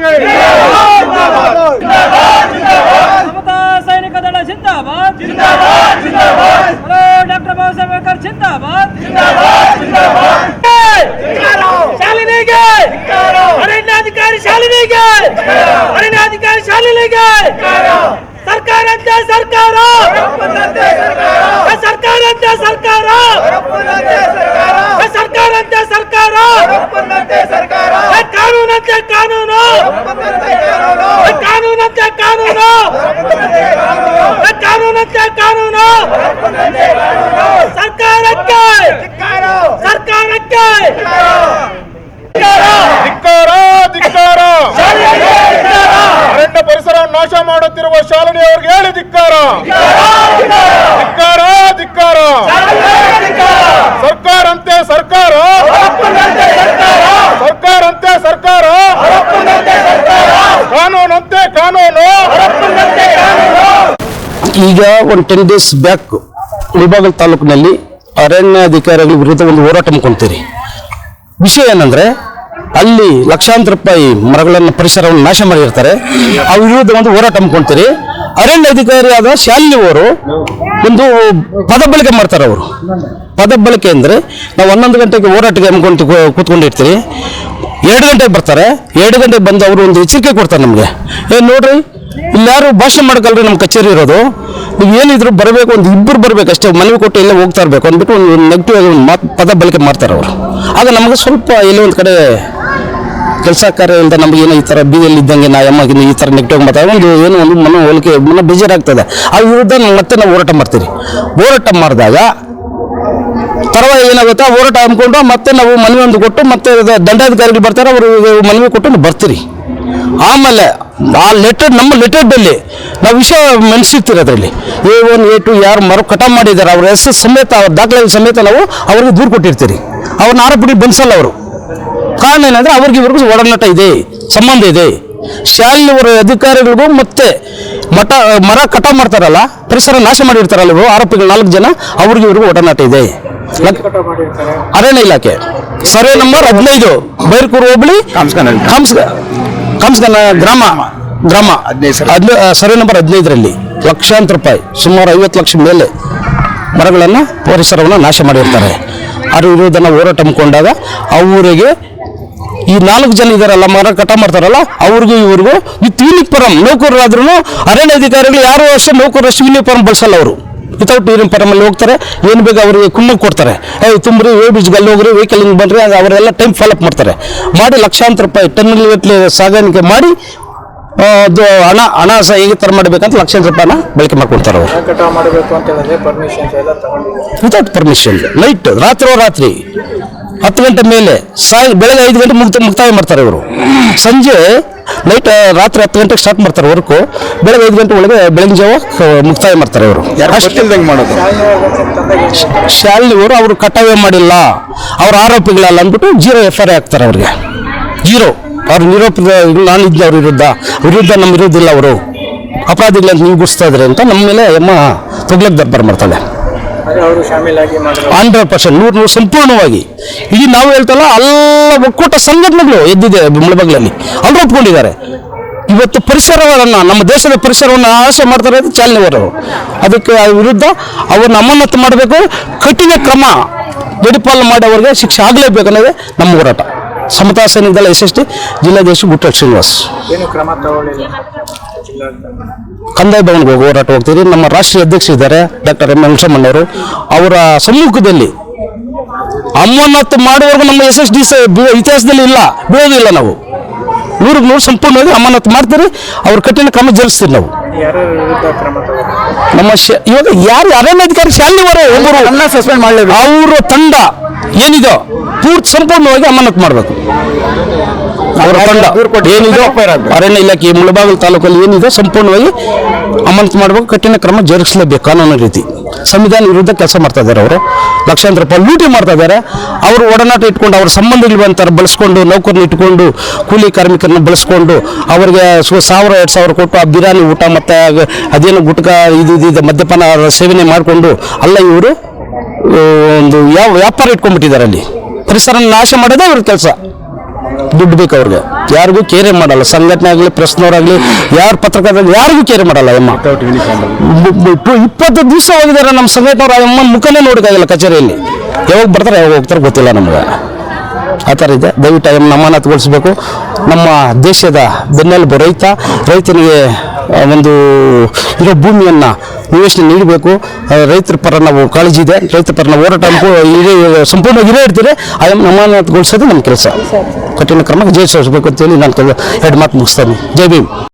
ಯೋಧರಿಗೆ ಸಮತಾ ಸೈನಿಕ ದಳ ಜಿಂದಾಬಾದ್ hello doctor Baba Saheb Ambedkar ಜಿಂದಾಬಾದ್ ಶಾಲಿನಿಗೆ ಅರಣ್ಯಾಧಿಕಾರಿ ಶಾಲಿನಿಗೆ ಅರಣ್ಯಾಧಿಕಾರಿ ಶಾಲಿನಿಗೆ ಸರ್ಕಾರ ಅಂತ ಸರ್ಕಾರ ಸರ್ಕಾರ ಕಾನೂನಂತೆ ಕಾನೂನು. ಕಾನೂನಂತೆ ಕಾನೂನು. ಸರ್ಕಾರಕ್ಕೆ. ಸರ್ಕಾರಕ್ಕೆ. ಧಿಕ್ಕಾರ ಧಿಕ್ಕಾರ. ಅರಣ್ಯ ಪರಿಸರ ನಾಶ ಮಾಡುತ್ತಿರುವ ಶಾಲಿನಿ ಅವ್ರಿಗೆ ಹೇಳಿ ಧಿಕ್ಕಾರ. ಧಿಕ್ಕಾರ ಧಿಕ್ಕಾರ ಸರ್ಕಾರ ಅಂತೆ ಸರ್ಕಾರ ಸರ್ಕಾರ ಅಂತೆ ಸರ್ಕಾರ ಕಾನೂನಂತೆ ಕಾನೂನು ಈಗ ಒಂದು ಟೆನ್ ಡೇಸ್ ಬ್ಯಾಕ್ ಮುಳಬಾಗಲ್ ತಾಲೂಕಿನಲ್ಲಿ ಅರಣ್ಯ ಅಧಿಕಾರಿಗಳ ವಿರುದ್ಧ ಒಂದು ಹೋರಾಟ ಮಾಡ್ಕೊಂತೀರಿ. ವಿಷಯ ಏನಂದ್ರೆ, ಅಲ್ಲಿ ಲಕ್ಷಾಂತರ ರೂಪಾಯಿ ಮರಗಳನ್ನು, ಪರಿಸರವನ್ನು ನಾಶ ಮಾಡಿರ್ತಾರೆ. ಆ ವಿರುದ್ಧ ಒಂದು ಹೋರಾಟ ಮಾಡ್ಕೊಂತೀರಿ. ಅರಣ್ಯಾಧಿಕಾರಿಯಾದ ಶಾಲಿನಿ ಅವರು ಒಂದು ಪದ ಬಳಕೆ ಮಾಡ್ತಾರೆ ಅವರು. ಪದ ಬಳಕೆ ಅಂದರೆ ನಾವು ಹನ್ನೊಂದು ಗಂಟೆಗೆ ಹೋರಾಟಕ್ಕೆ ಹಮ್ಮಿಕೊಂಡು ಕೂತ್ಕೊಂಡಿರ್ತೀರಿ. ಎರಡು ಗಂಟೆಗೆ ಬರ್ತಾರೆ. ಎರಡು ಗಂಟೆಗೆ ಬಂದು ಅವರು ಒಂದು ಎಚ್ಚರಿಕೆ ಕೊಡ್ತಾರೆ ನಮಗೆ. ಏ, ನೋಡ್ರಿ ಇಲ್ಲಿ ಯಾರು ಭಾಷೆ ಮಾಡ್ಕಲ್ರಿ ನಮ್ಮ ಕಚೇರಿ ಇರೋದು. ನೀವು ಏನಿದ್ರು ಬರಬೇಕು, ಒಂದು ಇಬ್ಬರು ಬರಬೇಕು ಅಷ್ಟೇ ಮನವಿ ಕೊಟ್ಟು ಎಲ್ಲ ಹೋಗ್ತಾ ಇರಬೇಕು ಅಂದ್ಬಿಟ್ಟು ಒಂದು ನೆಗೆಟಿವ್ ಆಗಿ ಮಾತು ಪದ ಬಳಕೆ ಮಾಡ್ತಾರೆ ಅವರು. ಆಗ ನಮಗೆ ಸ್ವಲ್ಪ ಎಲ್ಲೋ ಒಂದು ಕಡೆ ಕೆಲಸ ಕಾರ್ಯದಿಂದ ನಮ್ಗೆ ಏನೋ ಈ ಥರ ಬೀದಿಯಲ್ಲಿ ಇದ್ದಂಗೆ ನಾ ಎಮ್ಮಾಗಿನ ಈ ಥರ ನೆಗೆಟಿವ್ ಮಾತಾಡೋ ಒಂದು ಏನೋ ಒಂದು ಮನ ಹೋಲಿಕೆ, ಮನ ಬೇಜಾರಾಗ್ತದೆ. ಆ ವಿರುದ್ಧ ಮತ್ತೆ ನಾವು ಹೋರಾಟ ಮಾಡ್ತೀವಿ ಹೋರಾಟ ಮಾಡಿದಾಗ ಪರವಾಗಿ ಏನಾಗುತ್ತೆ? ಹೋರಾಟ ಅಂದ್ಕೊಂಡು ಮತ್ತೆ ನಾವು ಮನವಿ ಒಂದು ಕೊಟ್ಟು ಮತ್ತೆ ದಂಡಾಧಿಕಾರಿಗಳು ಬರ್ತಾರೆ, ಅವರು ಮನವಿ ಕೊಟ್ಟು ಬರ್ತೀರಿ. ಆಮೇಲೆ ಆ ಲೆಟರ್ ನಮ್ಮ ಲೆಟರ್ದಲ್ಲಿ ನಾವು ವಿಷಯ ಮೆಣಸಿರ್ತೀರಿ ಅದರಲ್ಲಿ. ಎ ಒನ್ ಎ ಟು ಯಾರು ಮರು ಕಟ ಮಾಡಿದ್ದಾರೆ ಅವ್ರ ಹೆಸರು ಸಮೇತ ಅವ್ರ ದಾಖಲೆ ಸಮೇತ ನಾವು ಅವ್ರಿಗೆ ದೂರು ಕೊಟ್ಟಿರ್ತೀರಿ. ಅವ್ರನ್ನ ಆರೋಪಿ ಬಂದಿಸಲ್ಲ ಅವರು. ಕಾರಣ ಏನಂದ್ರೆ ಅವ್ರಿಗೆ ಇವ್ರಿಗೂ ಒಡನಾಟ ಇದೆ ಸಂಬಂಧ ಇದೆ. ಶಾಲೆಯವರ ಅಧಿಕಾರಿಗಳಿಗೂ ಮತ್ತೆ ಮಠ ಮರ ಕಟ ಮಾಡ್ತಾರಲ್ಲ ಪರಿಸರ ನಾಶ ಮಾಡಿರ್ತಾರಲ್ಲ ಇವರು ಆರೋಪಿಗಳು ನಾಲ್ಕು ಜನ ಅವ್ರಿಗೆ ಇವ್ರಿಗೂ ಒಡನಾಟ ಇದೆ. ಅರಣ್ಯ ಇಲಾಖೆ. ಸರ್ವೆ ನಂಬರ್ ಹದಿನೈದು ಬೈರ್ಕೂರು ಹೋಬಳಿ ಕಾಮ್ಸ್ ಕಾಮ್ಸ್ಗನ ಗ್ರಾಮ ಗ್ರಾಮ ಹದಿನೈದು ಸರ್ವೆ ನಂಬರ್ ಹದಿನೈದರಲ್ಲಿ ಲಕ್ಷಾಂತರ ರೂಪಾಯಿ ಸುಮಾರು ಐವತ್ತು ಲಕ್ಷ ಮೇಲೆ ಮರಗಳನ್ನು ಪರಿಸರವನ್ನು ನಾಶ ಮಾಡಿರ್ತಾರೆ. ಅದ್ರ ಇರುವುದನ್ನು ಹೋರಾಟ ಹಮ್ಮಿಕೊಂಡಾಗ ಊರಿಗೆ ಈ ನಾಲ್ಕು ಜನ ಇದಾರಲ್ಲ ಮರ ಕಟ ಮಾಡ್ತಾರಲ್ಲ ಅವ್ರಿಗೂ ಇವ್ರಿಗೂ ವಿತ್ ಯೂನಿಫಾರ್ಮ್ ನೌಕರರಾದ್ರೂ ಅರಣ್ಯ ಅಧಿಕಾರಿಗಳು ಯಾರು ಅಷ್ಟೇ ನೌಕರರಷ್ಟು ಯೂನಿಫಾರ್ಮ್ ಬಳಸಲ್ಲ ಅವರು. ವಿತೌಟ್ ನೀರಿನ ಪರಮಲ್ಲಿ ಹೋಗ್ತಾರೆ ಏನು ಬೇಕು ಅವರಿಗೆ ಕುಮ್ಮಕ್ ಕೊಡ್ತಾರೆ. ಏ ತುಂಬ್ರಿ ವೇ ಬ್ರಿಡ್ಜ್ಗೆ ಅಲ್ಲಿ ಹೋಗ್ರಿ ವೆಹಿಕಲ್ ಹಿಂಗೆ ಬನ್ರಿ ಅದು ಅವರೆಲ್ಲ ಟೈಮ್ ಫಾಲೋಅಪ್ ಮಾಡ್ತಾರೆ. ಮಾಡಿ ಲಕ್ಷಾಂತರ ರೂಪಾಯಿ ಟನ್ ಗಟ್ಟಲೆ ಸಾಗಾಣಿಕೆ ಮಾಡಿ ಅದು ಹಣ ಹಣ ಸಹ ಹೇಗೆ ಥರ ಮಾಡಬೇಕಂತ ಲಕ್ಷಾಂತರ ರೂಪಾಯಿನ ಬಳಕೆ ಮಾಡ್ಕೊಡ್ತಾರೆ ಅವರು. ವಿತೌಟ್ ಪರ್ಮಿಷನ್ ಲೈಟ್ ರಾತ್ರಿ ರಾತ್ರಿ. ಹತ್ತು ಗಂಟೆ ಮೇಲೆ ಸಾಯ ಬೆಳಗ್ಗೆ ಐದು ಗಂಟೆ ಮುಗ್ತ ಮುಕ್ತಾಯ ಮಾಡ್ತಾರೆ ಇವರು. ಸಂಜೆ ನೈಟ್ ರಾತ್ರಿ ಹತ್ತು ಗಂಟೆಗೆ ಸ್ಟಾರ್ಟ್ ಮಾಡ್ತಾರೆ ವರ್ಕು ಬೆಳಗ್ಗೆ ಐದು ಗಂಟೆ ಒಳಗೆ ಬೆಳಗಿನ ಜಾವ ಮುಕ್ತಾಯ ಮಾಡ್ತಾರೆ ಇವರು. ಮಾಡೋದು? ಶಾಲಿನಿಯವರು ಅವರು ಕಟಾವೆ ಮಾಡಿಲ್ಲ. ಅವ್ರ ಆರೋಪಿಗಳಲ್ಲ ಅಂದ್ಬಿಟ್ಟು ಜೀರೋ ಎಫ್ ಐ ಆರ್ ಹಾಕ್ತಾರೆ ಅವ್ರಿಗೆ. ಜೀರೋ. ಅವ್ರು ನಿರೋಪ ನಾನು ಇದ್ದೆ ಅವ್ರ ವಿರುದ್ಧ. ವಿರುದ್ಧ ನಮ್ಮ ಇರೋದಿಲ್ಲ ಇಲ್ಲ ಅವರು. ಅಪರಾಧಿಗಳಂತ ನೀವು ಗುಡಿಸ್ತಾ ಇದ್ರಿ ಅಂತ ನಮ್ಮ ಮೇಲೆ ಎಮ್ಮ ತೊಗ್ಲಕ್ಕೆ ದರ್ಬಾರ್ ಮಾಡ್ತಾಳೆ. ಹಂಡ್ರೆಡ್ ಪರ್ಸೆಂಟ್ ನೂರು ನೂರು ಸಂಪೂರ್ಣವಾಗಿ. ಇಲ್ಲಿ ನಾವು ಹೇಳ್ತಲ್ಲ ಎಲ್ಲ ಒಕ್ಕೂಟ ಸಂಘಟನೆಗಳು ಎದ್ದಿದೆ ಮುಳಬಗ್ಲಲ್ಲಿ. ಅವರು ಒಪ್ಕೊಂಡಿದ್ದಾರೆ. ಇವತ್ತು ಪರಿಸರವನ್ನು ನಮ್ಮ ದೇಶದ ಪರಿಸರವನ್ನು ಆಸೆ ಮಾಡ್ತಾರೆ ಅಂತ ಚಾಲನೆಯವರು ಅದಕ್ಕೆ ವಿರುದ್ಧ ಅವ್ರನ್ನ ಅಮಾನತು ಮಾಡಬೇಕು. ಕಠಿಣ ಕ್ರಮ ಜಡಿಪಾಲನೆ ಮಾಡಿ ಅವರಿಗೆ ಶಿಕ್ಷೆ ಆಗಲೇಬೇಕು ಅನ್ನೋದೇ ನಮ್ಮ ಹೋರಾಟ. ಸಮತಾ ಸೈನಿಕ ದಳ ಎಸ್ ಎಸ್ ಟಿ ಜಿಲ್ಲಾಧ್ಯಕ್ಷ ಗುಟ್ಟ ಶ್ರೀನಿವಾಸ್. ಏನು ಕ್ರಮ ತಗೊಳ್ಳಿಲ್ಲ? ಕಂದಾಯ ಭವನ್ಗೆ ಹೋಗಿ ಹೋರಾಟ ಹೋಗ್ತೀರಿ. ನಮ್ಮ ರಾಷ್ಟ್ರೀಯ ಅಧ್ಯಕ್ಷ ಇದ್ದಾರೆ ಡಾಕ್ಟರ್ ಎಂ ವೆಂಕಟರಮಣ್ಣವರು ಅವರ ಸಮ್ಮುಖದಲ್ಲಿ ಅಮ್ಮನತ್ತು ಮಾಡುವವರೆಗೂ ನಮ್ಮ ಎಸ್ ಎಸ್ ಡಿ ಇತಿಹಾಸದಲ್ಲಿ ಇಲ್ಲ ಬಿಡೋದಿಲ್ಲ ನಾವು. ನೂರಿಗೆ ನೂರು ಸಂಪೂರ್ಣವಾಗಿ ಅಮ್ಮನತ್ತು ಮಾಡ್ತೀರಿ. ಅವ್ರ ಕಠಿಣ ಕ್ರಮ ಜರುಗಿಸ್ತೀರಿ ನಾವು. ನಮ್ಮ ಶ- ಇವಾಗ ಯಾರು ಅರಣ್ಯಾಧಿಕಾರಿ ಶಾಲೆಯವರು ಒಬ್ಬರು ಸಸ್ಪೆಂಡ್ ಮಾಡಲೇಬೇಕು. ಅವರ ತಂಡ ಏನಿದೋ ಪೂರ್ತಿ ಸಂಪೂರ್ಣವಾಗಿ ಅಮಾನತ್ ಮಾಡಬೇಕು. ಅವರ ತಂಡ ಏನಿದೆ ಅರಣ್ಯ ಇಲಾಖೆ ಮುಳಬಾಗಿಲು ತಾಲೂಕಲ್ಲಿ ಏನಿದೆ ಸಂಪೂರ್ಣವಾಗಿ ಅಮಾನತು ಮಾಡಬೇಕು ಕಠಿಣ ಕ್ರಮ ಜರುಗಿಸಲೇಬೇಕು ಕಾನೂನು ರೀತಿ. ಸಂವಿಧಾನ ವಿರುದ್ಧ ಕೆಲಸ ಮಾಡ್ತಾ ಇದ್ದಾರೆ ಅವರು. ಲಕ್ಷಾಂತರ ರೂಪಾಯಿ ಲೂಟಿ ಮಾಡ್ತಾ ಇದ್ದಾರೆ. ಅವರು ಒಡನಾಟ ಇಟ್ಕೊಂಡು ಅವ್ರ ಸಂಬಂಧಗಳು ಅಂತಾರೆ ಬಳಸ್ಕೊಂಡು ನೌಕರನ್ನ ಇಟ್ಕೊಂಡು ಕೂಲಿ ಕಾರ್ಮಿಕರನ್ನ ಬಳಸ್ಕೊಂಡು ಅವರಿಗೆ ಸು- ಸಾವಿರ ಎರಡು ಸಾವಿರ ಕೊಟ್ಟು ಆ ಬಿರಿಯಾನಿ ಊಟ ಮತ್ತು ಅದೇನು ಗುಟ್ಕ ಇದು ಇದು ಮದ್ಯಪಾನ ಸೇವನೆ ಮಾಡಿಕೊಂಡು ಅಲ್ಲ ಇವರು ಒಂದು ಯಾವ ವ್ಯಾಪಾರ ಇಟ್ಕೊಂಡ್ಬಿಟ್ಟಿದ್ದಾರೆ ಅಲ್ಲಿ. ಪರಿಸರ ನಾಶ ಮಾಡೋದೇ ಅವ್ರ ಕೆಲಸ. ದುಡ್ಡು ಬೇಕು ಅವ್ರಿಗೆ. ಯಾರಿಗೂ ಕೇರೆ ಮಾಡಲ್ಲ. ಸಂಘಟನೆ ಆಗಲಿ ಪ್ರೆಸ್ನವರಾಗಲಿ ಯಾರು ಪತ್ರಕರ್ತರು ಯಾರಿಗೂ ಕೇರೆ ಮಾಡಲ್ಲ ಅಮ್ಮ. ಇಪ್ಪತ್ತು ದಿವಸ ಹೋಗಿದ್ದಾರೆ ನಮ್ಮ ಸಂಘಟನೆಯವ್ರು. ಆ ಅಮ್ಮನ ಮುಖನೇ ನೋಡೋಕ್ಕಾಗಿಲ್ಲ ಕಚೇರಿಯಲ್ಲಿ. ಯಾವಾಗ ಬರ್ತಾರೆ, ಯಾವಾಗ ಹೋಗ್ತಾರೆ ಗೊತ್ತಿಲ್ಲ ನಮ್ಗೆ. ಆ ಥರ ಇದೆ. ದಯವಿಟ್ಟು ಅದನ್ನು ಅಮಾನತುಗೊಳಿಸಬೇಕು ನಮ್ಮ ದೇಶದ ಬೆನ್ನೆಲುಬು ರೈತ, ರೈತನಿಗೆ ಒಂದು ಇರೋ ಭೂಮಿಯನ್ನು ನಿವೇಶನ ನೀಡಬೇಕು. ರೈತರ ಪರ ನಾವು ಕಾಳಜಿ ಇದೆ. ರೈತರ ಪರ ನಾವು ಹೋರಾಟ ಇಡೀ ಸಂಪೂರ್ಣವಾಗಿ ಇರೇ ಇರ್ತೀರಿ ಅದನ್ನು ನಮ್ಮ ಕೆಲಸ. ಕಠಿಣ ಕ್ರಮ ಜಯಿಸಬೇಕು ಅಂತೇಳಿ ನಾನು ಎರಡು ಮಾತು ಮುಗಿಸ್ತೇನೆ. ಜೈ ಭೀಮ್.